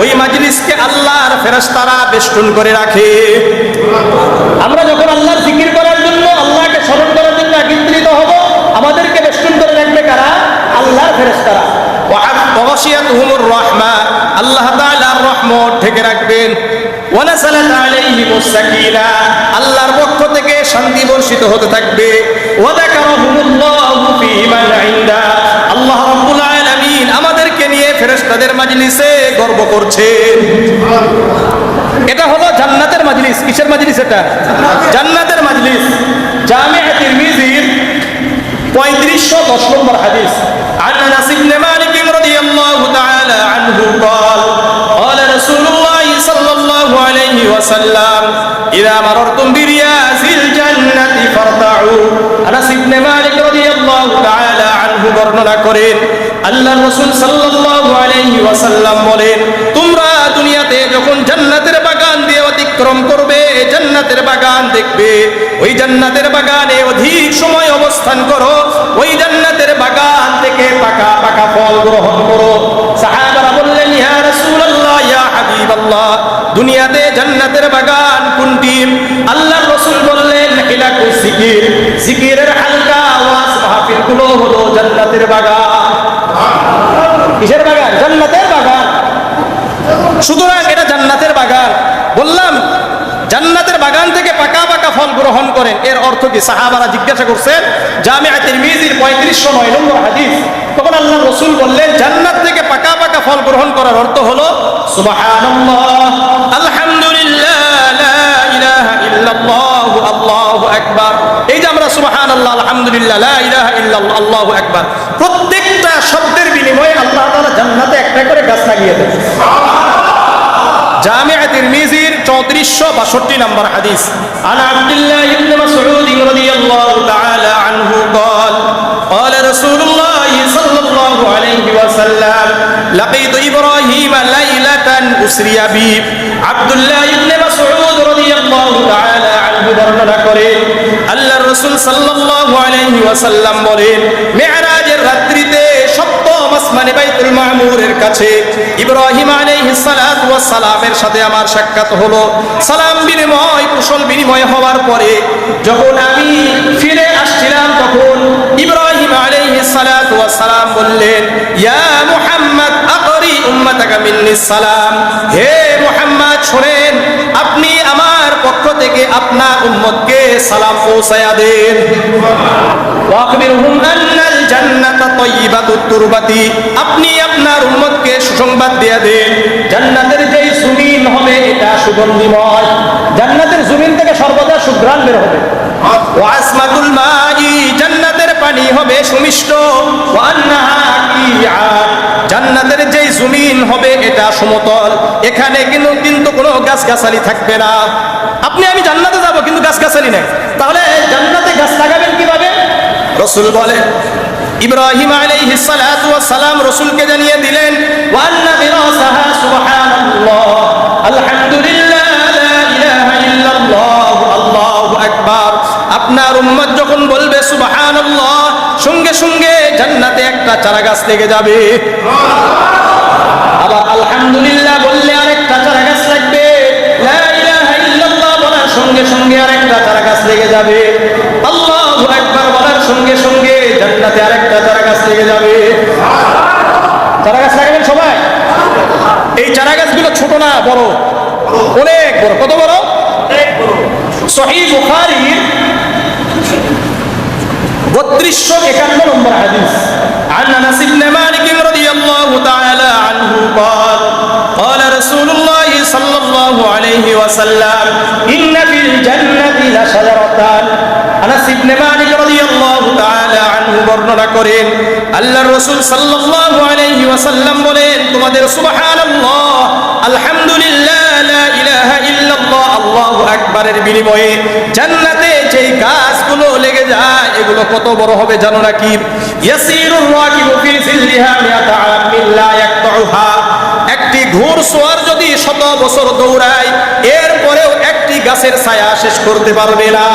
ওই মাজলিসকে আল্লাহর ফেরেশতারা বেষ্টন করে রাখে। আমরা যখন আল্লাহর জিকির করার জন্য আল্লাহকে স্মরণ করার জন্য একত্রিত হব আমাদেরকে বেষ্টন করে রাখবে কারা? আল্লাহর ফেরেশতারা। রাহমা আল্লাহ তাআলার রহমত ঢেকে রাখবেন। ওয়ানাসালাত আলাইহিমুস সাকিনা আল্লাহর পক্ষ থেকে শান্তি বর্ষিত হতে থাকবে। ওয়াযাকারাহুমুল্লাহু নিয়ে ফেরেশতাদের মাজলিসে গর্ব করছেন এটা হলো জান্নাতের মাজলিস কিসের মাজলিস এটা জান্নাতের মাজলিস জামিয়া তিরমিজির পঁয়ত্রিশশো দশ নম্বর হাদিস عن انس بن مالك رضي الله تعالى عنه قال قال رسول الله صلى الله عليه وسلم اذا مررتم برياض الجنه فارتعوا انس بن مالك رضي الله تعالى عنه বর্ণনা করেন আল্লাহ রাসূল সাল্লাল্লাহু আলাইহি বলেন, তোমরা দুনিয়াতে যখন জান্নাতের বাগান দিয়ে অতিক্রম করবে, জান্নাতের বাগান দেখবে। ওই জান্নাতের বাগানে অধিক সময় অবস্থান করো। ওই জান্নাতের বাগান থেকে পাকা পাকা ফল গ্রহণ করো। সাহাবারা বললেন, ইয়া রাসূলুল্লাহ, ইয়া হাবিবাল্লাহ, দুনিয়াতে জান্নাতের বাগান কোনটি? আল্লাহর রাসূল বললেন হিলাকু জিকির জিকিরের হালকা ওয়াজ মাহফিলগুলো হলো জান্নাতের বাগান কিসের বাগান জান্নাতের বাগান সুতরাং এটা জান্নাতের বাগান বললাম জান্নাতের বাগান থেকে পাকা পাকা ফল গ্রহণ করেন এর অর্থ কি? সাহাবারা জিজ্ঞাসা করছেন জামিয়া তিরমিজির পঁয়ত্রিশশো নয় নম্বর হাদিস। তখন আল্লাহ রসুল বললেন, জান্নাত থেকে পাকা পাকা ফল গ্রহণ করার অর্থ হলো আল্লাহু এই যে আমরা ইল্লাল্লাহ, আল্লাহু আকবার। প্রত্যেকটা শব্দের বিনিময়ে আল্লাহ তাআলা জান্নাতে একটা করে গাছ লাগিয়ে দেন। জামিয়া তিরমিজির চৌত্রিশশো বাষট্টি নম্বর হাদিস عن عبد الله بن مسعود رضي الله تعالى عنه قال قال رسول الله صلى الله عليه وسلم لقيت إبراهيم ليلة أسري بي عبد الله بن مسعود رضي الله تعالى عنه বর্ণনা করে আল্লাহর রাসূল সাল্লাল্লাহু আলাইহি ওয়াসাল্লাম বলেন মেরাজের রাত্রিতে সপ্তম আসমানে বাইতুল মামুরের কাছে ইব্রাহিম আলাইহিস সালাতু ওয়াস সালামের সাথে আমার সাক্ষাৎ হলো। সালাম বিনিময়, কুশল বিনিময় হওয়ার পরে যখন আমি ফিরে আসছিলাম, তখন ইব্রাহিম আলাইহিস সালাতু ওয়াস সালাম বললেন, ইয়া মুহাম্মদ আকরি উম্মাতাকা মিন্নিস সালাম। হে মুহাম্মদ, শুনেন, আপনি আমার পক্ষ থেকে আপনার উম্মতকে সালাম পৌঁছায়া দেন। আপনি আপনার উম্মতকে সুসংবাদ দিয়ে দেন। জান্নাতের যেই জমিন হবে, এটা সুগন্ধিময়। জান্নাতের জমিন থেকে সর্বদা সুঘ্রাণ বের হবে। সমতল। এখানে কিন্তু কিন্তু কোনো গাছগাছালি থাকবে না। আপনি, আমি জান্নাতে যাব, কিন্তু গাছগাছালি নেই। তাহলে জান্নাতে গাছ লাগাবেন কীভাবে? রসুল বলেন ইব্রাহিম আলাইহি সালাতু ওয়া সালাম রাসূলকে জানিয়ে দিলেন ওয়া আন্না বিরাসাহা সুবহানাল্লাহ, আলহামদুলিল্লাহ, লা ইলাহা ইল্লাল্লাহ, আল্লাহু আকবার। আপনার উম্মত যখন বলবে, সুবহানাল্লাহ, সঙ্গে সঙ্গে জান্নাতে একটা চারাগাছ লেগে যাবে। আবার চারা গাছ লাগাবেন সবাই এই চারা গাছগুলো ছোট না বড় অনেক বড় কত বড় সহি বুখারীর বত্রিশশো একান্ন নম্বর হাদিস عن انس بن مالك رضي الله تعالى عنه قال قال رسول الله صلى الله عليه وسلم ان في الجنه لشجره আনাস ইবনে মালিক রাদিয়াল্লাহু তাআলা আনহু বর্ণনা করেন। আল্লাহর রাসূল সাল্লাল্লাহু বলেন, তোমাদের আল্লাহু বিনিময়ে জান্নাতে যেই গাছগুলো লেগে যায় একটি ঘোড়সওয়ার যদি শত বছর দৌড়ায় এরপরেও একটি গাছের ছায়া শেষ করতে পারবে না।